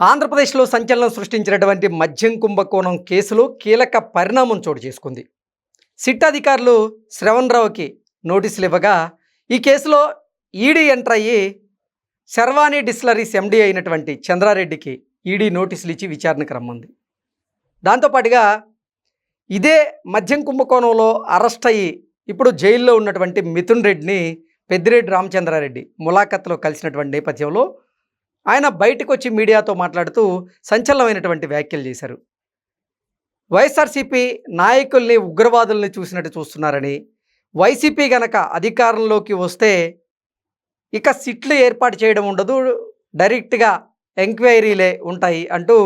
ఆంధ్రప్రదేశ్లో సంచలనం సృష్టించినటువంటి మద్యం కుంభకోణం కేసులో కీలక పరిణామం చోటు చేసుకుంది. సిట్ అధికారులు శ్రవణ్ రావుకి నోటీసులు ఇవ్వగా ఈ కేసులో ఈడీ ఎంటర్ అయ్యి శర్వాణి డిస్లరీస్ ఎండీ అయినటువంటి చంద్రారెడ్డికి ఈడీ నోటీసులు ఇచ్చి విచారణకు రమ్మంది. దాంతోపాటుగా ఇదే మద్యం కుంభకోణంలో అరెస్ట్ అయ్యి ఇప్పుడు జైల్లో ఉన్నటువంటి మిథున్ రెడ్డిని పెద్దిరెడ్డి రామచంద్రారెడ్డి ములాఖత్లో కలిసినటువంటి నేపథ్యంలో ఆయన బయటకు వచ్చి మీడియాతో మాట్లాడుతూ సంచలనమైనటువంటి వ్యాఖ్యలు చేశారు. వైఎస్ఆర్సీపీ నాయకుల్ని ఉగ్రవాదుల్ని చూసినట్టు చూస్తున్నారని వైసీపీ గనక అధికారంలోకి వస్తే ఇక సిట్లు ఏర్పాటు చేయడం ఉండదు డైరెక్ట్గా ఎంక్వైరీలే ఉంటాయి అంటూ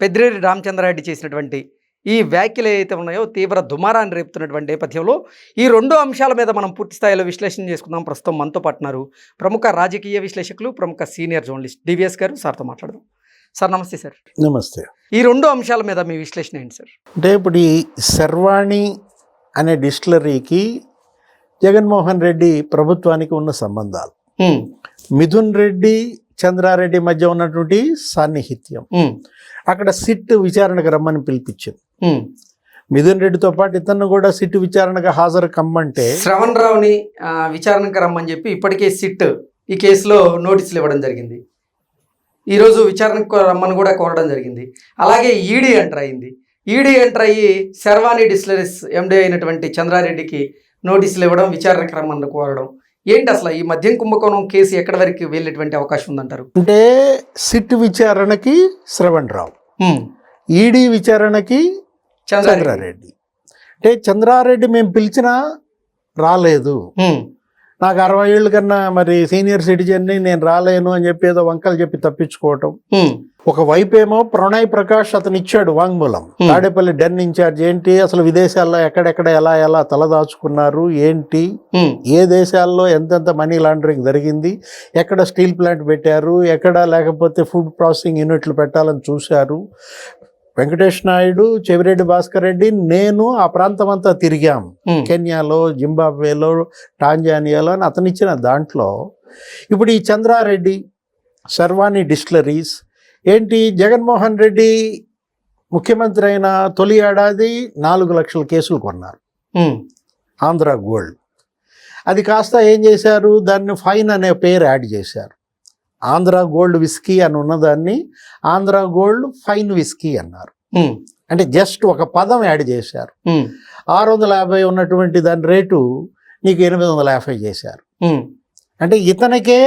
పెద్దిరెడ్డి రామచంద్రారెడ్డి చేసినటువంటి ఈ వ్యాఖ్యలు ఏవైతే ఉన్నాయో తీవ్ర దుమారాన్ని రేపుతున్నటువంటి నేపథ్యంలో ఈ రెండు అంశాల మీద మనం పూర్తి స్థాయిలో విశ్లేషణ చేసుకుందాం. ప్రస్తుతం మనతో పాటున్నారు ప్రముఖ రాజకీయ విశ్లేషకులు ప్రముఖ సీనియర్ జర్నలిస్ట్ డివిఎస్ గారు. సార్తో మాట్లాడదాం. సార్ నమస్తే సార్. నమస్తే. ఈ రెండు అంశాల మీద మీ విశ్లేషణ ఏంటి సార్? అంటే ఇప్పుడు ఈ శర్వాణి అనే డిస్టిలరీకి జగన్మోహన్ రెడ్డి ప్రభుత్వానికి ఉన్న సంబంధాలు. మిథున్ రెడ్డి చంద్రారెడ్డి మధ్య ఉన్నటువంటి సాన్నిహిత్యం. అక్కడ సిట్ విచారణకు రమ్మని పిలిపించింది. మిథున్ రెడ్డితో పాటు ఇతను కూడా సిట్ విచారణకు హాజరు కమ్మంటే శ్రవణ్ రావుని విచారణకు రమ్మని చెప్పి ఇప్పటికే సిట్ ఈ కేసులో నోటీసులు ఇవ్వడం జరిగింది. ఈరోజు విచారణకు రమ్మని కూడా కోరడం జరిగింది. అలాగే ఈడీ ఎంటర్ అయింది. ఈడీ ఎంటర్ అయ్యి శర్వాణి డిస్లరీస్ ఎండి అయినటువంటి చంద్రారెడ్డికి నోటీసులు ఇవ్వడం విచారణకు రమ్మని కోరడం. ఏంటి అసలు ఈ మద్యం కుంభకోణం కేసు ఎక్కడి వరకు వెళ్ళేటువంటి అవకాశం ఉందంటారు? అంటే సిట్ విచారణకి శ్రవణ్ రావు ఈడీ విచారణకి చంద్రారెడ్డి. అంటే చంద్రారెడ్డి మేము పిలిచినా రాలేదు. నాకు అరవై ఏళ్ళు కన్నా మరి సీనియర్ సిటిజన్ని నేను రాలేను అని చెప్పి ఏదో వంకలు చెప్పి తప్పించుకోవటం. ఒక వైపు ఏమో ప్రణయ్ ప్రకాష్ అతను ఇచ్చాడు వాంగ్మూలం. తాడేపల్లి డెన్ ఇన్ఛార్జ్ ఏంటి? అసలు విదేశాల్లో ఎక్కడెక్కడ ఎలా ఎలా తలదాచుకున్నారు? ఏంటి? ఏ దేశాల్లో ఎంతెంత మనీ లాండరింగ్ జరిగింది? ఎక్కడ స్టీల్ ప్లాంట్ పెట్టారు? ఎక్కడ లేకపోతే ఫుడ్ ప్రాసెసింగ్ యూనిట్లు పెట్టాలని చూశారు? వెంకటేష్ నాయుడు చెవిరెడ్డి భాస్కర్ రెడ్డి నేను ఆ ప్రాంతం అంతా తిరిగాం కెన్యాలో జింబాబ్వేలో టాంజానియాలో అని అతను ఇచ్చిన దాంట్లో ఇప్పుడు ఈ చంద్రారెడ్డి శర్వాణి డిస్టిలరీస్ ఏంటి జగన్మోహన్ రెడ్డి ముఖ్యమంత్రి అయిన తొలి ఏడాది నాలుగు లక్షల కేసులు కొన్నారు. ఆంధ్ర గోల్డ్. అది కాస్త ఏం చేశారు? దాన్ని ఫైన్ అనే పేరు యాడ్ చేశారు. ఆంధ్ర గోల్డ్ విస్కీ అని ఉన్నదాన్ని ఆంధ్ర గోల్డ్ ఫైన్ విస్కీ అన్నారు. ఉమ్, అంటే జస్ట్ ఒక పదం యాడ్ చేశారు. ఉమ్, ఆరు వందల యాభై ఉన్నటువంటి దాని రేటు నీకు ఎనిమిది వందల యాభై చేశారు. ఉమ్, అంటే ఇతనికే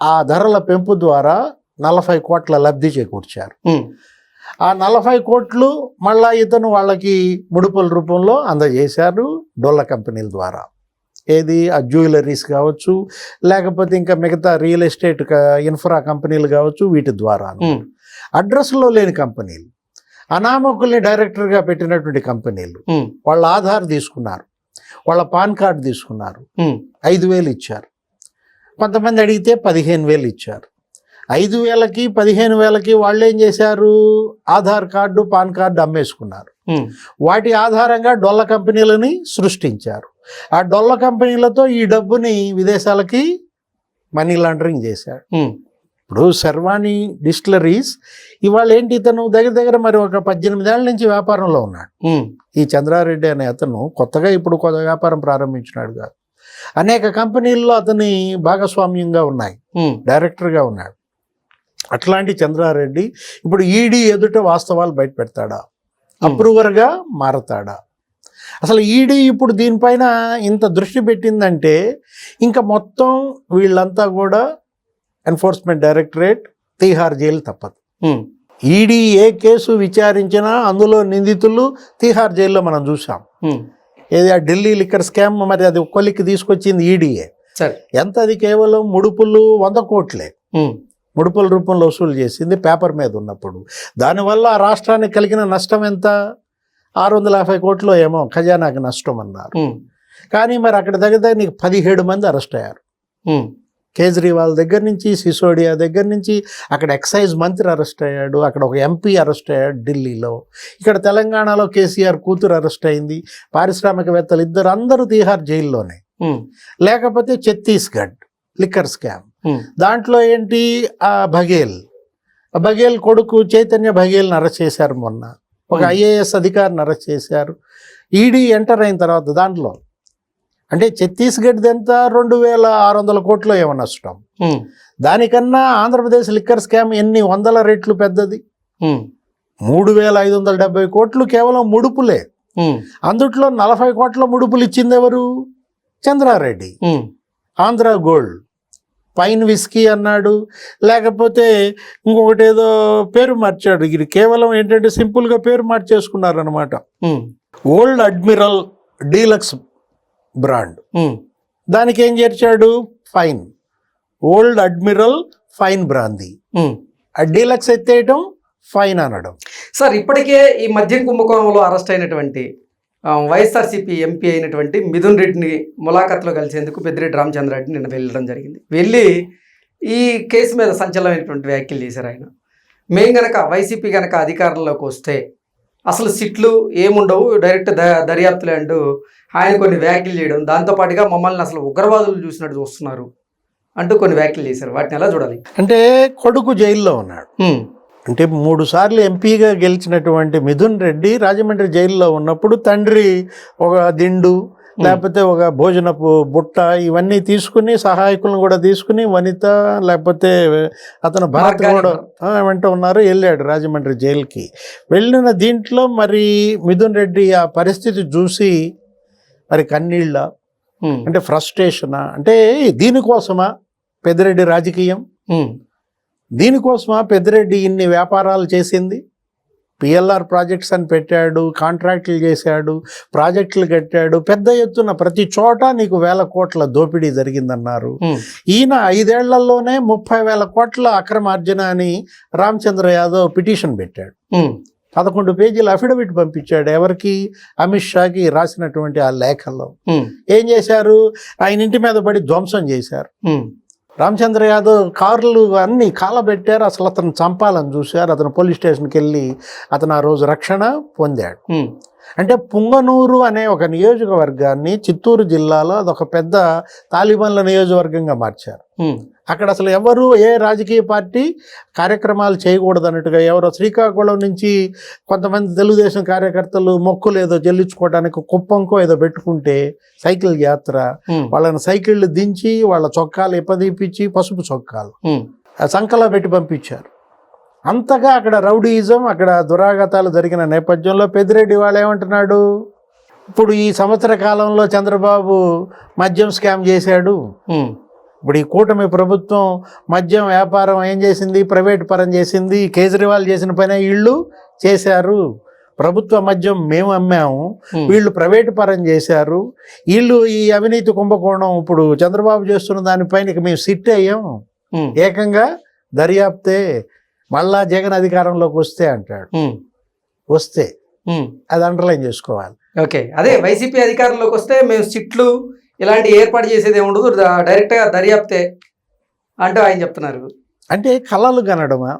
ఆ ధరల పెంపు ద్వారా నలభై కోట్ల లబ్ధి చేకూర్చారు. ఆ నలభై కోట్లు మళ్ళా ఇతను వాళ్ళకి ముడుపుల రూపంలో అందజేశారు డొల్ల కంపెనీల ద్వారా. ఏది? ఆ జ్యువెలరీస్ కావచ్చు లేకపోతే ఇంకా మిగతా రియల్ ఎస్టేట్ ఇన్ఫ్రా కంపెనీలు కావచ్చు వీటి ద్వారా అడ్రస్లో లేని కంపెనీలు. అనామకుల్ని డైరెక్టర్గా పెట్టినటువంటి కంపెనీలు. వాళ్ళ ఆధార్ తీసుకున్నారు. వాళ్ళ పాన్ కార్డు తీసుకున్నారు. ఐదు వేలు ఇచ్చారు. కొంతమంది అడిగితే పదిహేను వేలు ఇచ్చారు. ఐదు వేలకి పదిహేను వేలకి వాళ్ళు ఏం చేశారు? ఆధార్ కార్డు పాన్ కార్డు అమ్మేసుకున్నారు. వాటి ఆధారంగా డొల్ల కంపెనీలని సృష్టించారు. ఆ డొల్ల కంపెనీలతో ఈ డబ్బుని విదేశాలకి మనీ లాండరింగ్ చేశాడు. ఇప్పుడు శర్వాణి డిస్టిలరీస్ ఇవాళ ఏంటి ఇతను? దగ్గర దగ్గర మరి ఒక పద్దెనిమిది ఏళ్ళ నుంచి వ్యాపారంలో ఉన్నాడు. ఈ చంద్రారెడ్డి అనే అతను కొత్తగా ఇప్పుడు కొత్త వ్యాపారం ప్రారంభించినాడు కాదు. అనేక కంపెనీల్లో అతని భాగస్వామ్యంగా ఉన్నాయి. డైరెక్టర్గా ఉన్నాడు. అట్లాంటి చంద్రారెడ్డి ఇప్పుడు ఈడీ ఎదుట వాస్తవాలు బయట పెడతాడా అప్రూవర్గా మారతాడా? అసలు ఈడీ ఇప్పుడు దీనిపైన ఇంత దృష్టి పెట్టిందంటే ఇంకా మొత్తం వీళ్ళంతా కూడా ఎన్ఫోర్స్మెంట్ డైరెక్టరేట్ తీహార్ జైలు తప్పదు. ఈడీ ఏ కేసు విచారించినా అందులో నిందితులు తీహార్ జైల్లో మనం చూసాం ఏది ఆ ఢిల్లీ లిక్కర్ స్కామ్ మరి అది కొలిక్కి తీసుకొచ్చింది ఈడీఏ సరే. ఎంత అది కేవలం ముడుపులు వంద కోట్లే. ముడుపుల రూపంలో వసూలు చేసింది పేపర్ మీద ఉన్నప్పుడు. దానివల్ల ఆ రాష్ట్రానికి కలిగిన నష్టం ఎంత? ఆరు వందల యాభై కోట్లు ఏమో ఖజానాకి నష్టం అన్నారు కానీ మరి అక్కడ దగ్గర దగ్గర నీకు పదిహేడు మంది అరెస్ట్ అయ్యారు. కేజ్రీవాల్ దగ్గర నుంచి సిసోడియా దగ్గర నుంచి అక్కడ ఎక్సైజ్ మంత్రి అరెస్ట్ అయ్యాడు. అక్కడ ఒక ఎంపీ అరెస్ట్ అయ్యాడు ఢిల్లీలో. ఇక్కడ తెలంగాణలో కేసీఆర్ కూతురు అరెస్ట్ అయింది. పారిశ్రామికవేత్తలు ఇద్దరు అందరూ తీహార్ జైల్లోనే. లేకపోతే ఛత్తీస్గఢ్ లిక్కర్ స్కామ్. దాంట్లో ఏంటి? ఆ బఘేల్. బఘేల్ కొడుకు చైతన్య బఘేల్ని అరెస్ట్ చేశారు మొన్న. ఒక. ఐఏఎస్ అధికారిని అరెస్ట్ చేశారు. ఈడీ ఎంటర్ అయిన తర్వాత దాంట్లో అంటే ఛత్తీస్గఢ్ ఎంత? రెండు వేల ఆరు వందల కోట్లు ఏమో నష్టం. దానికన్నా ఆంధ్రప్రదేశ్ లిక్కర్ స్కామ్ ఎన్ని వందల రెట్లు పెద్దది? మూడు వేల ఐదు వందల డెబ్బై కోట్లు కేవలం ముడుపులే. అందుట్లో నలభై కోట్ల ముడుపులు ఇచ్చింది ఎవరు? Chandra Reddy. Andhra gold. Fine whisky అన్నాడు లేకపోతే ఇంకొకటి ఏదో పేరు మార్చాడు. ఇది కేవలం ఏంటంటే సింపుల్గా పేరు మార్చేసుకున్నారు అనమాట ఓల్డ్ అడ్మిరల్ డీలక్స్ బ్రాండ్. దానికి ఏం చేర్చాడు? Fine. Old admiral fine brandy deluxe ఎత్తేయటం fine అనడం. సార్ ఇప్పటికే ఈ మద్యం కుంభకోణంలో అరెస్ట్ అయినటువంటి వైఎస్ఆర్సీపీ ఎంపీ అయినటువంటి మిథున్ రెడ్డిని ములాఖత్లో కలిసేందుకు పెద్దిరెడ్డి రామచంద్రారెడ్డి నిన్న వెళ్ళడం జరిగింది. వెళ్ళి ఈ కేసు మీద సంచలనమైనటువంటి వ్యాఖ్యలు చేశారు ఆయన. మేము గనక వైసీపీ గనక అధికారంలోకి వస్తే అసలు సిట్లు ఏముండవు డైరెక్ట్ ద దర్యాప్తులే అంటూ ఆయన కొన్ని వ్యాఖ్యలు చేయడం దాంతోపాటుగా మమ్మల్ని అసలు ఉగ్రవాదులు చూసినట్టు చూస్తున్నారు అంటూ కొన్ని వ్యాఖ్యలు చేశారు. వాటిని ఎలా చూడాలి? అంటే కొడుకు జైల్లో ఉన్నాడు. అంటే మూడు సార్లు ఎంపీగా గెలిచినటువంటి మిథున్ రెడ్డి రాజమండ్రి జైల్లో ఉన్నప్పుడు తండ్రి ఒక దిండు లేకపోతే ఒక భోజనపు బుట్ట ఇవన్నీ తీసుకుని సహాయకులను కూడా తీసుకుని వనిత లేకపోతే అతను భరత్ కూడా వెంట ఉన్నారు వెళ్ళాడు రాజమండ్రి జైలుకి. వెళ్ళిన దీంట్లో మరి మిథున్ రెడ్డి ఆ పరిస్థితి చూసి మరి కన్నీళ్ళ అంటే ఫ్రస్ట్రేషనా అంటే దీనికోసమా పెద్దిరెడ్డి రాజకీయం? దీనికోసమా పెద్దిరెడ్డి ఇన్ని వ్యాపారాలు చేసింది? పిఎల్ఆర్ ప్రాజెక్ట్స్ అని పెట్టాడు కాంట్రాక్టులు చేశాడు ప్రాజెక్టులు కట్టాడు పెద్ద ఎత్తున ప్రతి చోట నీకు వేల కోట్ల దోపిడీ జరిగిందన్నారు. ఈయన ఐదేళ్ళలోనే ముప్పై వేల కోట్ల అక్రమార్జన అని రామచంద్ర యాదవ్ పిటిషన్ పెట్టాడు. పదకొండు పేజీల అఫిడవిట్ పంపించాడు ఎవరికి? అమిత్ షాకి రాసినటువంటి ఆ లేఖల్లో. ఏం చేశారు? ఆయన ఇంటి మీద పడి ధ్వంసం చేశారు. రామచంద్ర యాదవ్ కార్లు అన్నీ కాలబెట్టారు. అసలు అతను చంపాలని చూశారు. అతను పోలీస్ స్టేషన్కి వెళ్ళి అతను ఆ రోజు రక్షణ పొందాడు. అంటే పుంగనూరు అనే ఒక నియోజకవర్గాన్ని చిత్తూరు జిల్లాలో అదొక పెద్ద తాలిబాన్ల నియోజకవర్గంగా మార్చారు. అక్కడ అసలు ఎవరు ఏ రాజకీయ పార్టీ కార్యక్రమాలు చేయకూడదు అన్నట్టుగా ఎవరో శ్రీకాకుళం నుంచి కొంతమంది తెలుగుదేశం కార్యకర్తలు మొక్కులు ఏదో చెల్లించుకోవడానికి కుప్పంకో ఏదో పెట్టుకుంటే సైకిల్ యాత్ర వాళ్ళని సైకిళ్ళు దించి వాళ్ళ చొక్కాలు ఇప్పదీపించి పసుపు చొక్కాలు సంకలో పెట్టి పంపించారు. అంతగా అక్కడ రౌడీయిజం అక్కడ దురాఘాతాలు జరిగిన నేపథ్యంలో పెద్దిరెడ్డి వాళ్ళు ఏమంటున్నాడు? ఇప్పుడు ఈ సంవత్సర కాలంలో చంద్రబాబు మద్యం స్కామ్ చేశాడు. ఇప్పుడు ఈ కూటమి ప్రభుత్వం మద్యం వ్యాపారం ఏం చేసింది? ప్రైవేట్ పరం చేసింది. కేజ్రీవాల్ చేసిన పనే వీళ్ళు చేశారు. ప్రభుత్వ మద్యం మేము అమ్మాము. వీళ్ళు ప్రైవేట్ పరం చేశారు. వీళ్ళు ఈ అవినీతి కుంభకోణం ఇప్పుడు చంద్రబాబు చేస్తున్న దానిపైన మేము సిట్ అయ్యాం ఏకంగా దర్యాప్తే. మళ్ళా జగన్ అధికారంలోకి వస్తే అంటాడు. వస్తే. అది అండర్లైన్ చేసుకోవాలి. ఓకే. అదే వైసీపీ అధికారంలోకి వస్తే మేము సిట్లు ఇలాంటి ఏర్పాటు చేసేది ఉండదు. డైరెక్ట్గా దర్యాప్తే అంటూ ఆయన చెప్తున్నారు. అంటే కళలు కనడమా.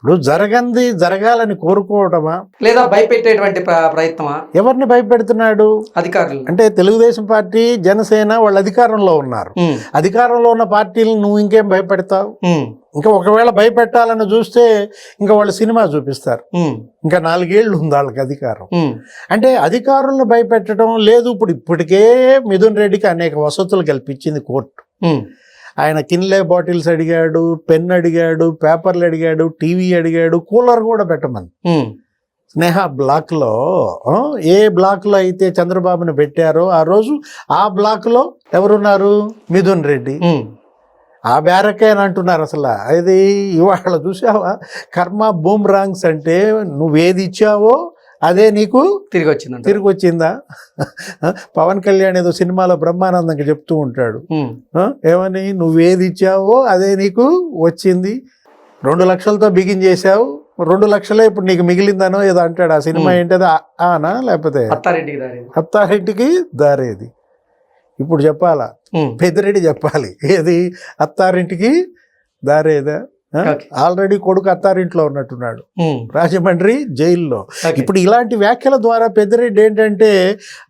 ఇప్పుడు జరగంది జరగాలని కోరుకోవడమా లేదా భయపెట్టేటువంటి ప్ర- ప్రయత్నమా? ఎవరిని భయపెడుతున్నాడు? అధికారులు. అంటే తెలుగుదేశం పార్టీ జనసేన వాళ్ళు అధికారంలో ఉన్నారు. అధికారంలో ఉన్న పార్టీలను నువ్వు ఇంకేం భయపెడతావు? ఇంకా ఒకవేళ భయపెట్టాలని చూస్తే ఇంకా వాళ్ళు సినిమా చూపిస్తారు. ఇంకా నాలుగేళ్ళు ఉంది వాళ్ళకి అధికారం. అంటే అధికారులను భయపెట్టడం లేదు. ఇప్పుడు ఇప్పటికే మిథున్ రెడ్డికి అనేక వసతులు కల్పించింది కోర్టు. ఆయన కిన్లే బాటిల్స్ అడిగాడు పెన్ అడిగాడు పేపర్లు అడిగాడు టీవీ అడిగాడు కూలర్ కూడా పెట్టమని. స్నేహ బ్లాక్లో ఏ బ్లాక్లో అయితే చంద్రబాబుని పెట్టారో ఆ రోజు ఆ బ్లాక్లో ఎవరున్నారు? మిథున్ రెడ్డి. ఆ బ్యారకే అని అంటున్నారు అసలు. అది ఇవాళ చూసావా కర్మ బూమ్ రాంగ్స్ అంటే నువ్వేది ఇచ్చావో అదే నీకు తిరిగి వచ్చిందంట తిరిగి వచ్చిందా పవన్ కళ్యాణ్ ఏదో సినిమాలో బ్రహ్మానందంగా చెప్తూ ఉంటాడు. ఏమని? నువ్వేది ఇచ్చావో అదే నీకు వచ్చింది. రెండు లక్షలతో బిగిన్ చేసావు రెండు లక్షలే ఇప్పుడు నీకు మిగిలిందనో ఏదో అంటాడు. ఆ సినిమా. ఏంటది? ఆనా? లేకపోతే అత్తారెడ్డికి దారేది. ఇప్పుడు చెప్పాలా? పెద్దిరెడ్డి చెప్పాలి. ఏది? అత్తారింటికి దారేదా. ఆల్రెడీ కొడుకు అత్తారింట్లో ఉన్నట్టున్నాడు. ఉమ్, రాజమండ్రి జైల్లో. ఇప్పుడు ఇలాంటి వ్యాఖ్యల ద్వారా పెద్దిరెడ్డి ఏంటంటే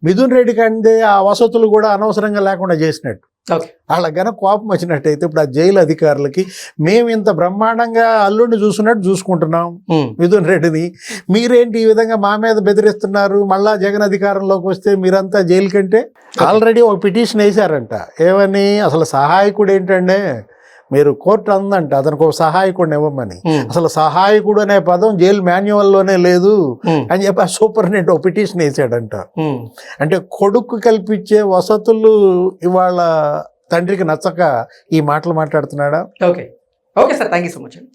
మిథున్ రెడ్డి కంటే ఆ వసతులు కూడా అనవసరంగా లేకుండా చేసినట్టు. ఓకే వాళ్ళకి గనక కోపం వచ్చినట్టయితే ఇప్పుడు ఆ జైలు అధికారులకి మేము ఇంత బ్రహ్మాండంగా అల్లుడిని చూసుకున్నట్టు చూసుకుంటున్నాం ఉమ్, మిథున్ రెడ్డిని. మీరేంటి ఈ విధంగా మా మీద బెదిరిస్తున్నారు? మళ్ళా జగన్ అధికారంలోకి వస్తే మీరంతా జైలు కంటే? ఆల్రెడీ ఒక పిటిషన్ వేశారంట. ఏమని? అసలు సహాయకుడు ఏంటంటే మీరు కోర్టు అందంట అతనికి ఒక సహాయకుడిని ఇవ్వమని. అసలు సహాయకుడు అనే పదం జైలు మాన్యువల్లోనే లేదు అని చెప్పి ఆ సూపరింటెండెంట్ ఒక పిటిషన్ వేసాడంట. అంటే కొడుకు కల్పించే వసతులు ఇవాళ తండ్రికి నచ్చక ఈ మాటలు మాట్లాడుతున్నాడా? Okay. Okay sir thank you so much అండి.